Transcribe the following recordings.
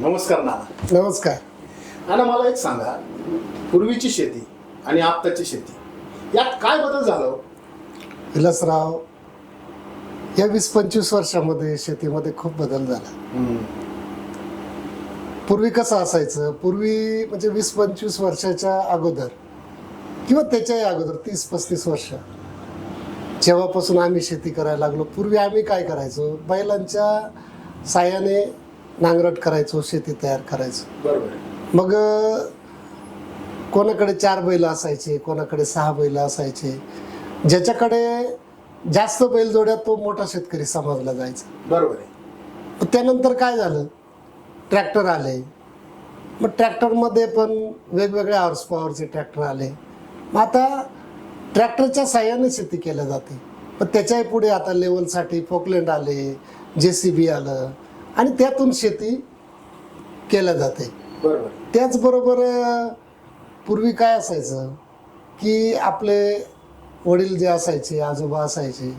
नमस्कार नाना. नमस्कार. नाना मला एक सांगा. पूर्वीची शेती आणि आत्ताची शेती यात काय बदल झाला हो? विलासराव या वीस पंचवीस वर्षामध्ये शेतीमध्ये खूप बदल झाला. पूर्वी कसं असायचं? पूर्वी म्हणजे वीस पंचवीस वर्षाच्या अगोदर किंवा त्याच्याही अगोदर तीस पस्तीस वर्ष जेव्हापासून आम्ही शेती करायला लागलो पूर्वी आम्ही काय करायचो? बैलांच्या साह्याने नांगरट करायचो शेती तयार करायचो. बरोबर. मग कोणाकडे चार बैल असायचे कोणाकडे सहा बैल असायचे ज्याच्याकडे जास्त बैलजोड्या तो मोठा शेतकरी समजला जायचा. बरोबर आहे. पण त्यानंतर काय झालं? ट्रॅक्टर आले. मग ट्रॅक्टरमध्ये पण वेगवेगळ्या हॉर्स पॉवरचे ट्रॅक्टर आले. मग आता ट्रॅक्टरच्या साह्याने शेती केल्या जाते. पण त्याच्याही पुढे आता लेवलसाठी फोकलँड आले जे सी बी आलं आणि त्यातून शेती केल्या जाते. बरोबर. त्याचबरोबर पूर्वी काय असायचं की आपले वडील जे असायचे आजोबा असायचे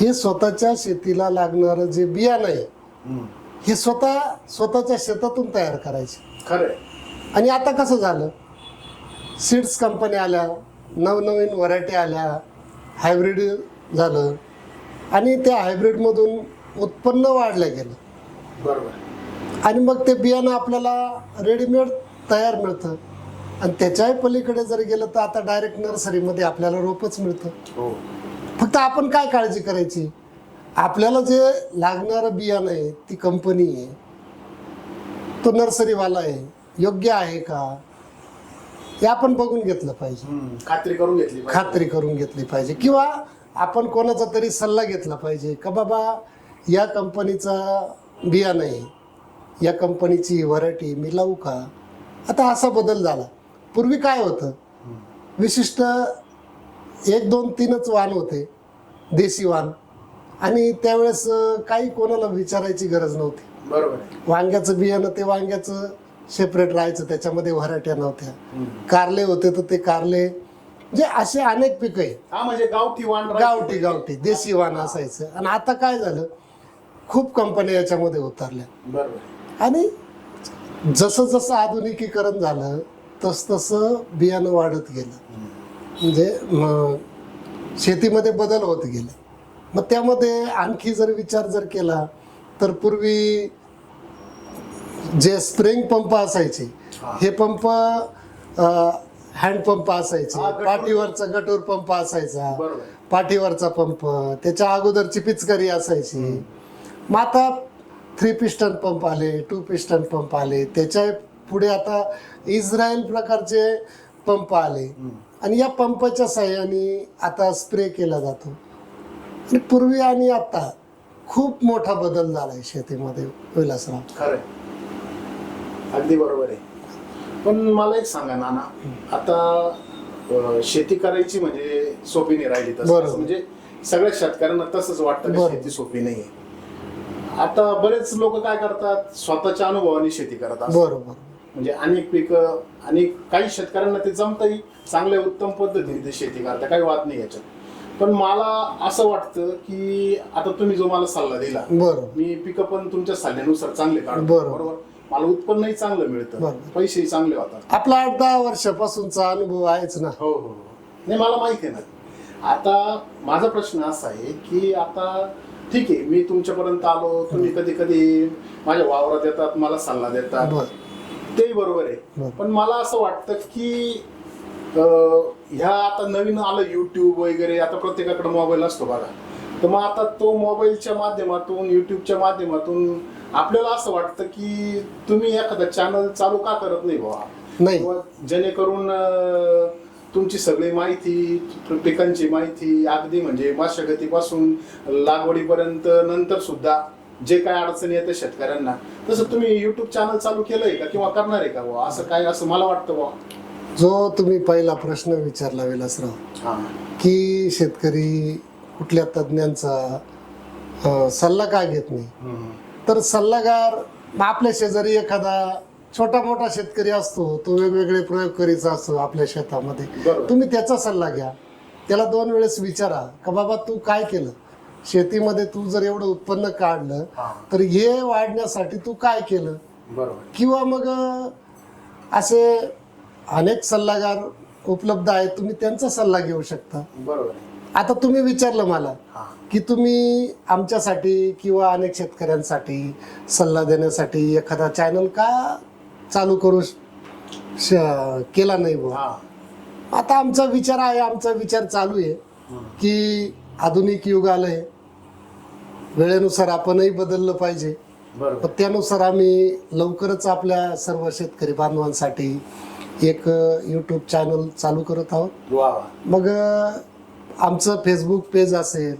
हे स्वतःच्या शेतीला लागणारं जे बियाणं आहे. हे स्वतः स्वतःच्या शेतातून तयार करायचे. खरं आणि आता कसं झालं? सीड्स कंपन्या आल्या नवनवीन व्हरायटी आल्या हायब्रिड झालं आणि त्या हायब्रिडमधून उत्पन्न वाढलं गेलं. बरोबर. आणि मग ते बियाणं आपल्याला रेडीमेड तयार मिळतं. आणि त्याच्याही पलीकडे जर गेलं तर आता डायरेक्ट नर्सरीमध्ये आपल्याला रोपच मिळतं. हो. फक्त आपण काय काळजी करायची? आपल्याला जे लागणारं बियाणं आहे ती कंपनी आहे तो नर्सरीवाला आहे योग्य आहे का? हे आपण बघून घेतलं पाहिजे. खात्री करून घेतली पाहिजे. खात्री करून घेतली पाहिजे. किंवा आपण कोणाचा तरी सल्ला घेतला पाहिजे का बाबा या कंपनीचा बियाणं आहे या कंपनीची व्हरायटी मी लावू का? आता असा बदल झाला. पूर्वी काय होतं? विशिष्ट एक दोन तीनच वाण होते. देशी वाण आणि त्यावेळेस काही कोणाला विचारायची गरज नव्हती. बरोबर वांग्याचं बियाणं ते वांग्याचं सेपरेट राहायचं त्याच्यामध्ये व्हरायट्या नव्हत्या. कारले होते तर ते कारले. म्हणजे असे अनेक पिकं आहे म्हणजे गावठी वाण. गावठी गावठी. देशी वाण असायचं. आणि आता काय झालं? खूप कंपन्या याच्यामध्ये उतरल्या. आणि जसं जसं आधुनिकीकरण झालं तस तसं बियाणं वाढत गेलं म्हणजे शेतीमध्ये बदल होत गेले मग त्यामध्ये आणखी जर विचार जर केला तर पूर्वी जे स्प्रिंग पंप असायचे हा. पंप हँडपंप असायचे. पाठीवरचा गटूर पंप असायचा. पाठीवरचा पंप त्याच्या अगोदरची पिचकारी असायची मग आता थ्री पिस्टन पंप आले टू पिस्टन पंप आले. त्याच्या पुढे आता इस्रायल प्रकारचे पंप आले. आणि या पंपाच्या साह्याने आता स्प्रे केला जातो. आणि पूर्वी आणि आता खूप मोठा बदल झाला आहे शेतीमध्ये विलासराव. खरं आहे. अगदी बरोबर आहे. पण मला एक सांगा नाना आता शेती करायची म्हणजे सोपी नाही राहिली तसं. बरोबर. म्हणजे सगळ्या शेतकऱ्यांना तसंच वाटतं की बरोबर. शेती सोपी नाहीये? आता बरेच लोक काय करतात? स्वतःच्या अनुभवाने शेती करतात बरोबर. म्हणजे अनेक पिकं आणि काही शेतकऱ्यांना ते जमतही चांगल्या उत्तम पद्धतीने ते शेती करतात. काही वाद नाही याच्यात. पण मला असं वाटतं की आता तुम्ही जो मला सल्ला दिला बरोबर. मी पिकं पण तुमच्या सल्ल्यानुसार चांगले काढतो. बरोबर. बरोबर? मला उत्पन्नही चांगलं मिळतं. बरोबर. पैसेही चांगले होतात आपला आठ दहा वर्षापासूनचा अनुभव आहेच ना. हो हो हो. नाही मला माहिती आहे ना. आता माझा प्रश्न असा आहे की आता ठीक आहे मी तुमच्यापर्यंत आलो तुम्ही कधी कधी माझ्या वावरात येतात मला सल्ला देतात. तेही बरोबर आहे. पण मला असं वाटतं की ह्या आता नवीन आलं युट्यूब वगैरे आता प्रत्येकाकडे मोबाईल असतो बघा. तर मग आता तो मोबाईलच्या माध्यमातून युट्यूबच्या माध्यमातून आपल्याला असं वाटतं की तुम्ही एखादा चॅनल चालू का करत नाही बाबा नाही. जेणेकरून तुमची सगळी माहिती पिकांची माहिती अगदी म्हणजे मशागतीपासून लागवडीपर्यंत नंतर सुद्धा जे काय अडचणी येते शेतकऱ्यांना. तसं तुम्ही युट्यूब चॅनल चालू केलंय का किंवा करणार आहे का बुवा? असं काय असं मला वाटतं बुवा. जो तुम्ही पहिला प्रश्न विचारला विलासराव हा. की शेतकरी कुठल्या तज्ज्ञांचा अं, सल्ला का घेत नाही. तर सल्लागार आपल्या शेजारी एखादा छोटा मोठा शेतकरी असतो तो वेगवेगळे प्रयोग करीचा असतो आपल्या शेतामध्ये. तुम्ही त्याचा सल्ला घ्या. त्याला दोन वेळेस विचारा का बाबा तू काय केलं? शेतीमध्ये तू जर एवढं उत्पन्न काढलं. तर हे वाढण्यासाठी तू काय केलं? किंवा मग असे अनेक सल्लागार उपलब्ध आहेत तुम्ही त्यांचा सल्ला घेऊ शकता. बरोबर. आता तुम्ही विचारलं मला की तुम्ही आमच्यासाठी किंवा अनेक शेतकऱ्यांसाठी सल्ला देण्यासाठी एखादा चॅनल का चालू करू श- केला नाही बुवा. आता आमचा विचार आहे आमचा विचार चालू आहे. की आधुनिक युग आलंय वेळेनुसार आपणही बदललं पाहिजे. पण त्यानुसार आम्ही लवकरच आपल्या सर्व शेतकरी बांधवांसाठी एक यूट्यूब चॅनल चालू करत आहोत. मग आमचं फेसबुक पेज असेल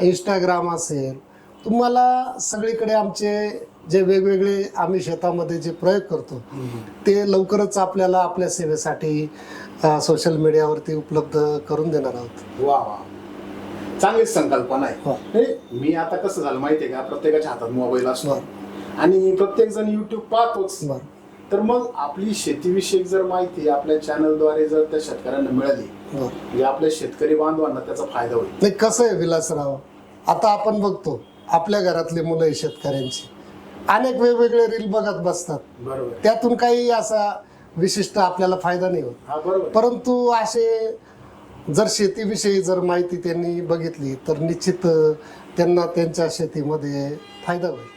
इंस्टाग्राम असेल तुम्हाला सगळीकडे आमचे जे वेगवेगळे आम्ही शेतामध्ये जे प्रयोग करतो. ते लवकरच आपल्याला आपल्या सेवेसाठी सोशल मीडियावरती उपलब्ध करून देणार आहोत. वा वा. चांगलीच संकल्पना आहे. हो. हे, मी आता कसं झालं माहितीये का? प्रत्येकाच्या हातात मोबाईल असतो. बरं. आणि प्रत्येक जण युट्यूब पाहतोच. बरं तर मग आपली शेतीविषयक जर माहिती आपल्या चॅनलद्वारे जर त्या शेतकऱ्यांना मिळाली बरं म्हणजे आपल्या शेतकरी बांधवांना त्याचा फायदा होईल. नाही कसं आहे विलासराव? आता आपण बघतो आपल्या घरातले मुलं आहे शेतकऱ्यांची अनेक वेगवेगळे रील बघत बसतात बरोबर. त्यातून काही असा विशिष्ट आपल्याला फायदा नाही होत हा बरोबर. परंतु असे जर शेतीविषयी जर माहिती त्यांनी बघितली तर निश्चित अ, त्यांना त्यांच्या शेतीमध्ये फायदा होईल